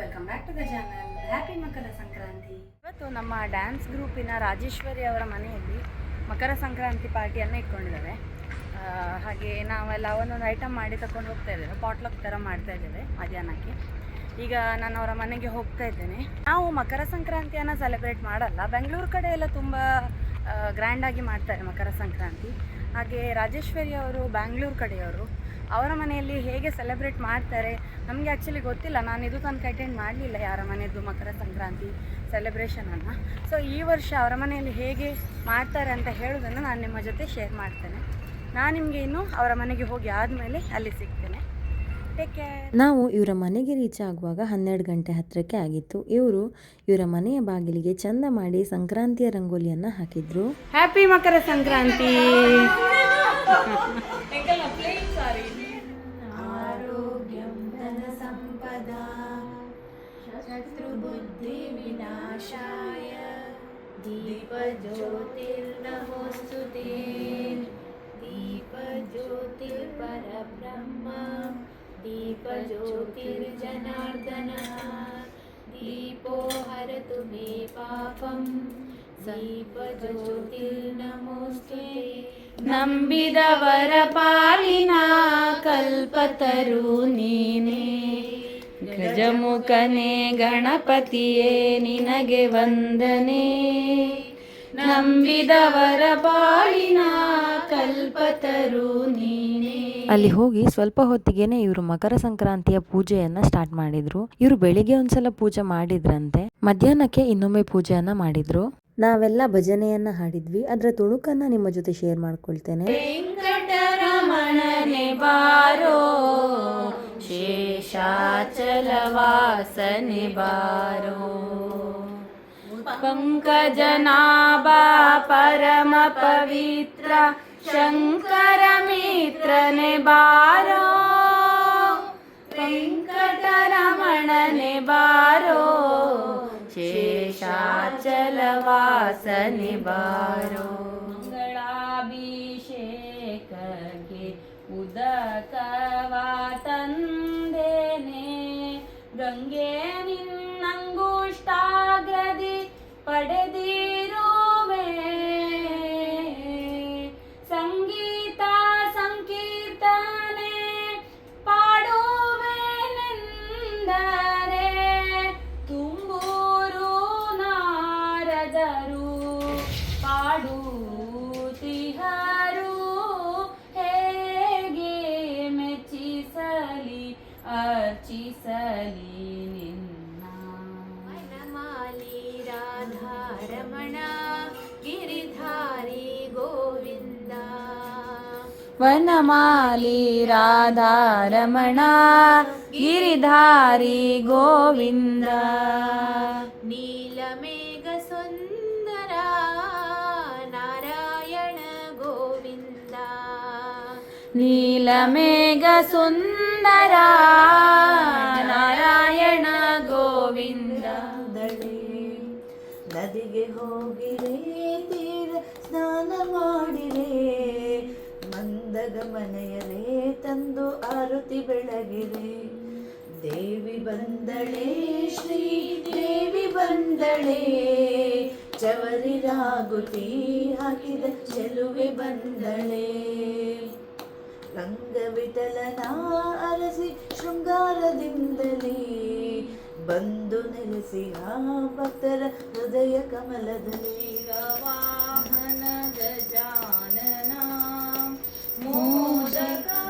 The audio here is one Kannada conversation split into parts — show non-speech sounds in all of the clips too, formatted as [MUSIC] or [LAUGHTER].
Welcome back to the channel happy Makara Sankranti. ಇವತ್ತು ನಮ್ಮ ಡ್ಯಾನ್ಸ್ ಗ್ರೂಪಿನ ರಾಜೇಶ್ವರಿ ಅವರ ಮನೆಯಲ್ಲಿ ಮಕರ ಸಂಕ್ರಾಂತಿ ಪಾರ್ಟಿಯನ್ನು ಇಟ್ಕೊಂಡಿದ್ದಾರೆ ಹಾಗೆ ನಾವೆಲ್ಲ ಒಂದೊಂದು ಐಟಮ್ ಮಾಡಿ ತಗೊಂಡು ಹೋಗ್ತಾ ಇದ್ದೇವೆ. ಪಾಟ್ಲಕ್ ಥರ ಮಾಡ್ತಾ ಇದ್ದೇವೆ ಮಧ್ಯಾಹ್ನಕ್ಕೆ. ಈಗ ನಾನು ಅವರ ಮನೆಗೆ ಹೋಗ್ತಾ ಇದ್ದೇನೆ. ನಾವು ಮಕರ ಸಂಕ್ರಾಂತಿಯನ್ನು ಸೆಲೆಬ್ರೇಟ್ ಮಾಡಲ್ಲ. ಬೆಂಗಳೂರು ಕಡೆ ಎಲ್ಲ ತುಂಬ ಗ್ರ್ಯಾಂಡಾಗಿ ಮಾಡ್ತಾರೆ ಮಕರ ಸಂಕ್ರಾಂತಿ. ಹಾಗೆ ರಾಜೇಶ್ವರಿ ಅವರು ಬ್ಯಾಂಗ್ಳೂರು ಕಡೆಯವರು ಅವರ ಮನೆಯಲ್ಲಿ ಹೇಗೆ ಸೆಲೆಬ್ರೇಟ್ ಮಾಡ್ತಾರೆ? ನಮಗೆ ಆ್ಯಕ್ಚುಲಿ ಗೊತ್ತಿಲ್ಲ. ನಾನು ಇದು ತನಕ ಅಟೆಂಡ್ ಮಾಡಲಿಲ್ಲ ಯಾರ ಮನೆಯದು ಮಕರ ಸಂಕ್ರಾಂತಿ ಸೆಲೆಬ್ರೇಷನನ್ನು ಸೊ ಈ ವರ್ಷ ಅವರ ಮನೆಯಲ್ಲಿ ಹೇಗೆ ಮಾಡ್ತಾರೆ ಅಂತ ಹೇಳೋದನ್ನು ನಾನು ನಿಮ್ಮ ಜೊತೆ ಶೇರ್ ಮಾಡ್ತೇನೆ. ನಾನು ನಿಮಗೆ ಇನ್ನು ಅವರ ಮನೆಗೆ ಹೋಗಿ ಆದಮೇಲೆ ಅಲ್ಲಿ ಸಿಗ್ತೇನೆ. ನಾವು ಇವರ ಮನೆಗೆ ರೀಚ್ ಆಗುವಾಗ ಹನ್ನೆರಡು ಗಂಟೆ ಹತ್ತಿರಕ್ಕೆ ಆಗಿತ್ತು. ಇವರು ಇವರ ಮನೆಯ ಬಾಗಿಲಿಗೆ ಚಂದ ಮಾಡಿ ಸಂಕ್ರಾಂತಿಯ ರಂಗೋಲಿಯನ್ನು ಹಾಕಿದ್ರು. ಹ್ಯಾಪಿ ಮಕರ ಸಂಕ್ರಾಂತಿ. [LAUGHS] शत्रुबुद्धिविनाशाय दीपज्योतिर्नमोऽस्तु ते। दीपज्योतिर्परब्रह्म दीपज्योतिर्जनार्दनः दीपो हरतु मे पापं। दीपज्योतिर्नमोऽस्तु नम्बिदवरपालिना कल्पतरुणीने ಗಜಮುಖನೇ ಗಣಪತಿಯೇ ನಿನಗೆ ವಂದನೆ. ನಂಬಿದವರ ಬಾಳಿನ ಕಲ್ಪತರು ನೀನೇ. ಅಲ್ಲಿ ಹೋಗಿ ಸ್ವಲ್ಪ ಹೊತ್ತಿಗೆನೆ ಇವರು ಮಕರ ಸಂಕ್ರಾಂತಿಯ ಪೂಜೆಯನ್ನ ಸ್ಟಾರ್ಟ್ ಮಾಡಿದ್ರು. ಇವರು ಬೆಳಿಗ್ಗೆ ಒಂದ್ಸಲ ಪೂಜೆ ಮಾಡಿದ್ರಂತೆ ಮಧ್ಯಾಹ್ನಕ್ಕೆ ಇನ್ನೊಮ್ಮೆ ಪೂಜೆಯನ್ನ ಮಾಡಿದ್ರು. ನಾವೆಲ್ಲ ಭಜನೆಯನ್ನ ಹಾಡಿದ್ವಿ. ಅದರ ತುಣುಕನ್ನ ನಿಮ್ಮ ಜೊತೆ ಶೇರ್ ಮಾಡ್ಕೊಳ್ತೇನೆ. वासनिवारो पङ्कजनाभा परम पवित्र शङ्करमित्र निवारो वेङ्कटरमण निवारो शेषा ಪಡೆದಿರುವೆ ಸಂಗೀತ ಸಂಕೀರ್ತನೆ ಪಾಡುವೆನೆಂದರೆ ತುಂಬೂರು ನಾರದರು ಪಾಡುತ್ತಿಹರು ಹೇಗೆ ಮೆಚ್ಚಿಸಲಿ ಅರ್ಚಿಸಲಿ. ವನಮಾಲಿ ರಾಧಾರಮಣ ಗಿರಿಧಾರಿ ಗೋವಿಂದ ನೀಲಮೇಘ ಸುಂದರ ನಾರಾಯಣ ಗೋವಿಂದ. ನೀಲಮೇಘ ಸುಂದರ ನಾರಾಯಣ ಗೋವಿಂದ. ನದಿಗೆ ಹೋಗಿರೇ ತೀರ ಸ್ನಾನ ಮಾಡಿರೆ ಮಂದಗಮನೆಯಲೇ ತಂದು ಆರುತಿ ಬೆಳಗಿರೆ ದೇವಿ ಬಂದಳೆ, ಶ್ರೀ ದೇವಿ ಬಂದಳೆ ಚವರಿ ರಾಗುತಿ ಹಾಕಿದ ಚೆಲುವೆ ಬಂದಳೆ. ರಂಗವಿಠಲನ ಅರಸಿ ಶೃಂಗಾರದಿಂದಲೇ ಬಂದು ನೆಲೆಸಿ ಆ ಭಕ್ತರ ಹೃದಯ ಕಮಲದಲ್ಲಿ. ವಾಹನ ಗಜಾನನ Muda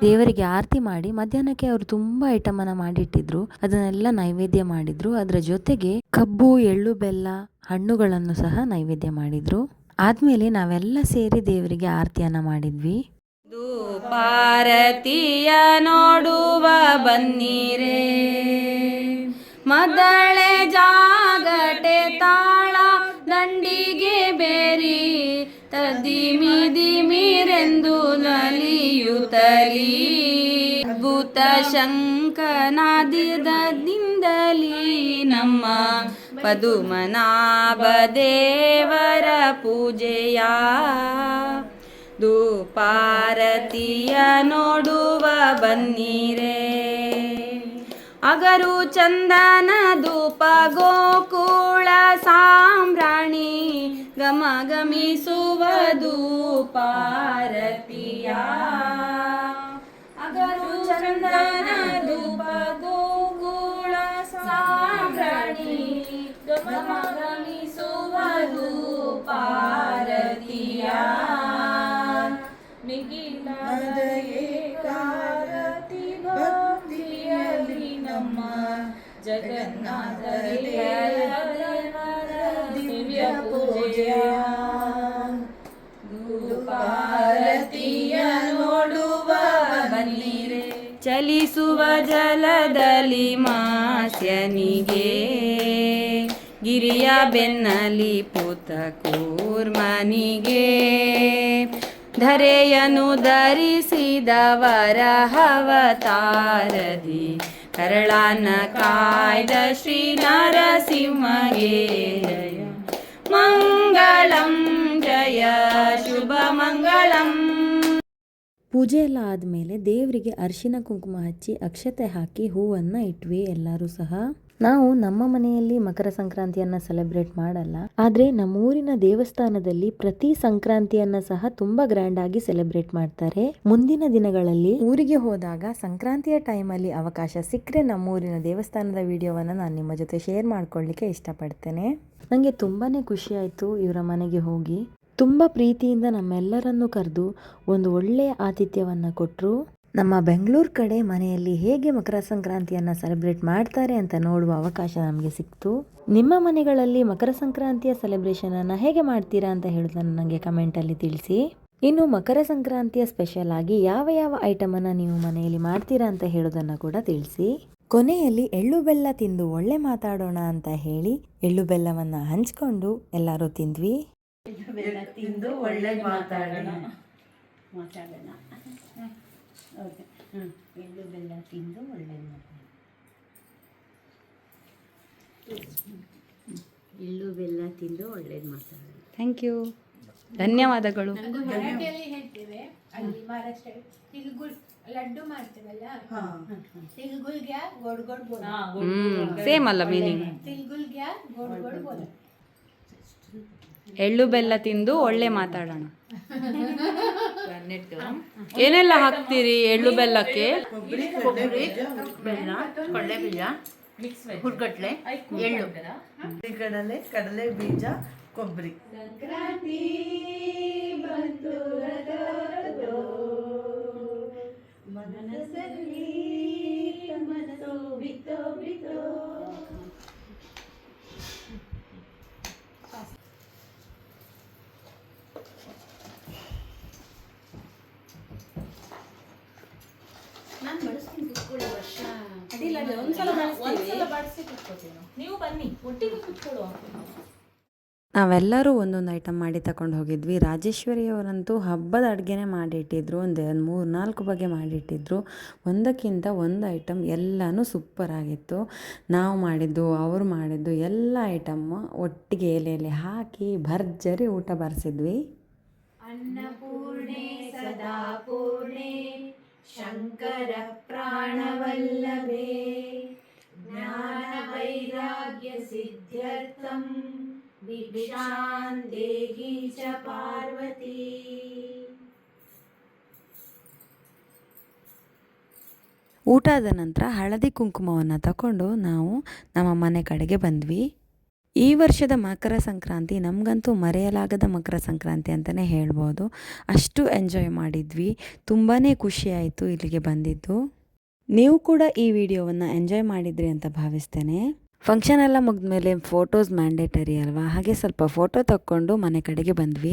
ದೇವರಿಗೆ ಆರತಿ ಮಾಡಿ ಮಧ್ಯಾಹ್ನಕ್ಕೆ ಅವರು ತುಂಬಾ ಐಟಮ್ ಅನ್ನ ಮಾಡಿಟ್ಟಿದ್ರು. ಅದನ್ನೆಲ್ಲ ನೈವೇದ್ಯ ಮಾಡಿದ್ರು. ಅದರ ಜೊತೆಗೆ ಕಬ್ಬು, ಎಳ್ಳು, ಬೆಲ್ಲ, ಹಣ್ಣುಗಳನ್ನು ಸಹ ನೈವೇದ್ಯ ಮಾಡಿದ್ರು. ಆದ್ಮೇಲೆ ನಾವೆಲ್ಲ ಸೇರಿ ದೇವರಿಗೆ ಆರತಿಯನ್ನ ಮಾಡಿದ್ವಿ. ಪಾರತಿಯ ನೋಡುವ ಬನ್ನಿರೇ. ಮದಳೆ ಜಾಗಟೆ ತಾಳ ದಂಡಿಗೆ ಬೇರಿ. ತದಿಮಿ ದಿಮಿರೆಂದು ನಲಿಯುತ್ತಲಿ ಅದ್ಭುತ ಶಂಕನಾದಿದಿಂದಲಿ ನಮ್ಮ ಪದುಮನಾಭ ದೇವರ ಪೂಜೆಯ ಧೂಪಾರತಿಯ ನೋಡುವ ಬನ್ನಿರೇ. अगरुचन्दनदूपगोकुलसां राणी गम गमि सुवधुपारत्या। अगरुचन्द ಮಾಸ್ಯನಿಗೆ. ಗಿರಿಯ ಬೆನ್ನಲಿ ಪುತ ಕೂರ್ಮನಿಗೆ. ಧರೆಯನು ಧರಿಸಿದವರ ಹವತಾರದಿ ಕರಳನ ಕಾಯ್ದ ಶ್ರೀ ನರಸಿಂಹಗೆ ಜಯ. ಮಂಗಳಂ ಜಯ, ಶುಭ ಮಂಗಳಂ. ಪೂಜೆ ಎಲ್ಲ ಆದಮೇಲೆ ದೇವರಿಗೆ ಅರಿಶಿನ ಕುಂಕುಮ ಹಚ್ಚಿ ಅಕ್ಷತೆ ಹಾಕಿ ಹೂವನ್ನು ಇಟ್ವಿ ಎಲ್ಲರೂ ಸಹ. ನಾವು ನಮ್ಮ ಮನೆಯಲ್ಲಿ ಮಕರ ಸಂಕ್ರಾಂತಿಯನ್ನ ಸೆಲೆಬ್ರೇಟ್ ಮಾಡಲ್ಲ, ಆದ್ರೆ ನಮ್ಮೂರಿನ ದೇವಸ್ಥಾನದಲ್ಲಿ ಪ್ರತಿ ಸಂಕ್ರಾಂತಿಯನ್ನ ಸಹ ತುಂಬಾ ಗ್ರ್ಯಾಂಡ್ ಆಗಿ ಸೆಲೆಬ್ರೇಟ್ ಮಾಡ್ತಾರೆ. ಮುಂದಿನ ದಿನಗಳಲ್ಲಿ ಊರಿಗೆ ಹೋದಾಗ ಸಂಕ್ರಾಂತಿಯ ಟೈಮಲ್ಲಿ ಅವಕಾಶ ಸಿಕ್ಕರೆ ನಮ್ಮೂರಿನ ದೇವಸ್ಥಾನದ ವಿಡಿಯೋವನ್ನ ನಾನು ನಿಮ್ಮ ಜೊತೆ ಶೇರ್ ಮಾಡ್ಕೊಳ್ಳಿಕ್ಕೆ ಇಷ್ಟಪಡ್ತೇನೆ. ನನಗೆ ತುಂಬಾನೇ ಖುಷಿ ಆಯಿತು ಇವರ ಮನೆಗೆ ಹೋಗಿ. ತುಂಬ ಪ್ರೀತಿಯಿಂದ ನಮ್ಮೆಲ್ಲರನ್ನು ಕರೆದು ಒಂದು ಒಳ್ಳೆಯ ಆತಿಥ್ಯವನ್ನು ಕೊಟ್ಟರು. ನಮ್ಮ ಬೆಂಗಳೂರು ಕಡೆ ಮನೆಯಲ್ಲಿ ಹೇಗೆ ಮಕರ ಸಂಕ್ರಾಂತಿಯನ್ನು ಸೆಲೆಬ್ರೇಟ್ ಮಾಡ್ತಾರೆ ಅಂತ ನೋಡುವ ಅವಕಾಶ ನಮಗೆ ಸಿಕ್ತು. ನಿಮ್ಮ ಮನೆಗಳಲ್ಲಿ ಮಕರ ಸಂಕ್ರಾಂತಿಯ ಸೆಲೆಬ್ರೇಷನನ್ನು ಹೇಗೆ ಮಾಡ್ತೀರಾ ಅಂತ ಹೇಳೋದನ್ನು ನನಗೆ ಕಮೆಂಟಲ್ಲಿ ತಿಳಿಸಿ. ಇನ್ನು ಮಕರ ಸಂಕ್ರಾಂತಿಯ ಸ್ಪೆಷಲ್ ಆಗಿ ಯಾವ ಯಾವ ಐಟಮನ್ನು ನೀವು ಮನೆಯಲ್ಲಿ ಮಾಡ್ತೀರಾ ಅಂತ ಹೇಳೋದನ್ನು ಕೂಡ ತಿಳಿಸಿ. ಕೊನೆಯಲ್ಲಿ ಎಳ್ಳು ಬೆಲ್ಲ ತಿಂದು ಒಳ್ಳೆ ಮಾತಾಡೋಣ ಅಂತ ಹೇಳಿ ಎಳ್ಳು ಬೆಲ್ಲವನ್ನು ಹಂಚ್ಕೊಂಡು ಎಲ್ಲರೂ ತಿಂದ್ವಿ. ತಿಂದು ಒಳ್ಳೆ ಮಾತಾಡೋಣ. ಮಾತಾಡೋಣ. ಓಕೆ. ಹ್ಞೂ ಎಳ್ಳು ಬೆಲ್ಲ ತಿಂದು ಒಳ್ಳೆ ಎಳ್ಳು ಬೆಲ್ಲ ತಿಂದು ಒಳ್ಳೇದು ಮಾತಾಡೋಣ. ಥ್ಯಾಂಕ್ ಯು ಧನ್ಯವಾದಗಳು. ಮರಾಠಿಯಲ್ಲಿ ಹೇಳ್ತೇವೆ. ಅಲ್ಲಿ ಮಹಾರಾಷ್ಟ್ರ ತಿಲ್ಗುಲ್ ಲಡ್ಡು ಮಾಡ್ತೇವಲ್ಲ? ತಿಲ್ಗುಲ್ಗ್ಯಾ ಗೋಡ್ ಗೋಡ್ ಬೋಲ ಹ್ಮ್ ಸೇಮ್ ಅಲ್ಲ ಮೀನಿಂಗ್ ತಿಲ್ಗುಲ್ಗ್ಯಾ ಗೋಡ್ ಗೋಡ್ ಬೋಲ ಎಳ್ಳು ಬೆಲ್ಲ ತಿಂದು ಒಳ್ಳೆ ಮಾತಾಡೋಣ. ಏನೆಲ್ಲ ಹಾಕ್ತೀರಿ ಎಳ್ಳು ಬೆಲ್ಲಕ್ಕೆ? ಕೊಬ್ಬರಿ ಬೆಲ್ಲ ಕಡಲೆ ಬೀಜ ಹುರ್ಗಟ್ಲೆ ಎಳ್ಳು. ಕಡಲೆ ಕಡಲೆ ಬೀಜ ಕೊಬ್ಬರಿ ಒಂದ್ಸಲ ಬಾಡಿಸಿ ಕುತ್ಕೋತೀನಿ ನಾವು. ನೀವು ಬನ್ನಿ ಒಟ್ಟಿಗೆ ಕುತ್ಕೊಳ್ಳುವ. ನಾವೆಲ್ಲರೂ ಒಂದೊಂದು ಐಟಮ್ ಮಾಡಿ ತಗೊಂಡು ಹೋಗಿದ್ವಿ. ರಾಜೇಶ್ವರಿಯವರಂತೂ ಹಬ್ಬದ ಅಡುಗೆನೇ ಮಾಡಿಟ್ಟಿದ್ರು. ಒಂದು ಮೂರು, ನಾಲ್ಕು ಬಗೆ ಮಾಡಿಟ್ಟಿದ್ರು. ಒಂದಕ್ಕಿಂತ ಒಂದು ಐಟಮ್ ಎಲ್ಲನೂ ಸೂಪರ್ ಆಗಿತ್ತು. ನಾವು ಮಾಡಿದ್ದು, ಅವರು ಮಾಡಿದ್ದು ಎಲ್ಲ ಐಟಮ್ ಒಟ್ಟಿಗೆ ಎಲೆಯಲ್ಲಿ ಹಾಕಿ ಭರ್ಜರಿ ಊಟ ಬರೆಸಿದ್ವಿ. ಶಂಕರ ಜ್ಞಾನ ವೈರಾಗ್ಯ ಸಿದ್ಧ್ಯರ್ಥಂ ಭಿಕ್ಷಾಂ ದೇಹಿ ಚ ಪಾರ್ವತಿ. ಊಟ ಆದ ನಂತರ ಹಳದಿ ಕುಂಕುಮವನ್ನು ತಗೊಂಡು ನಾವು ನಮ್ಮ ಮನೆ ಕಡೆಗೆ ಬಂದ್ವಿ. ಈ ವರ್ಷದ ಮಕರ ಸಂಕ್ರಾಂತಿ ನಮಗಂತೂ ಮರೆಯಲಾಗದ ಮಕರ ಸಂಕ್ರಾಂತಿ ಅಂತಲೇ ಹೇಳ್ಬೋದು. ಅಷ್ಟು ಎಂಜಾಯ್ ಮಾಡಿದ್ವಿ. ತುಂಬಾ ಖುಷಿ ಆಯಿತು ಇಲ್ಲಿಗೆ ಬಂದಿದ್ದು. ನೀವು ಕೂಡ ಈ ವಿಡಿಯೋವನ್ನು ಎಂಜಾಯ್ ಮಾಡಿದ್ರಿ ಅಂತ ಭಾವಿಸ್ತೇನೆ. ಫಂಕ್ಷನ್ ಎಲ್ಲ ಮುಗಿದ್ಮೇಲೆ ಫೋಟೋಸ್ ಮ್ಯಾಂಡೇಟರಿ ಅಲ್ವಾ? ಹಾಗೆ ಸ್ವಲ್ಪ ಫೋಟೋ ತಕ್ಕೊಂಡು ಮನೆ ಕಡೆಗೆ ಬಂದ್ವಿ.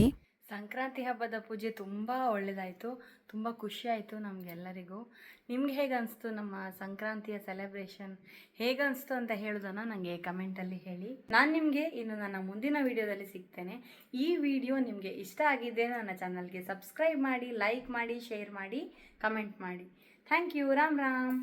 ಸಂಕ್ರಾಂತಿ ಹಬ್ಬದ ಪೂಜೆ ತುಂಬ ಒಳ್ಳೆಯದಾಯಿತು ತುಂಬ ಖುಷಿ ಆಯಿತು ನಮಗೆಲ್ಲರಿಗೂ. ನಿಮ್ಗೆ ಹೇಗೆ ಅನಿಸ್ತು ನಮ್ಮ ಸಂಕ್ರಾಂತಿಯ ಸೆಲೆಬ್ರೇಷನ್ ಹೇಗೆ ಅನಿಸ್ತು ಅಂತ ಹೇಳೋದನ್ನು ನನಗೆ ಕಮೆಂಟಲ್ಲಿ ಹೇಳಿ. ನಾನು ನಿಮಗೆ ಇನ್ನು ನನ್ನ ಮುಂದಿನ ವಿಡಿಯೋದಲ್ಲಿ ಸಿಗ್ತೇನೆ. ಈ ವಿಡಿಯೋ ನಿಮಗೆ ಇಷ್ಟ ಆಗಿದೆ ನನ್ನ ಚಾನಲ್ಗೆ ಸಬ್ಸ್ಕ್ರೈಬ್ ಮಾಡಿ ಲೈಕ್ ಮಾಡಿ ಶೇರ್ ಮಾಡಿ ಕಮೆಂಟ್ ಮಾಡಿ. Thank you Ram Ram.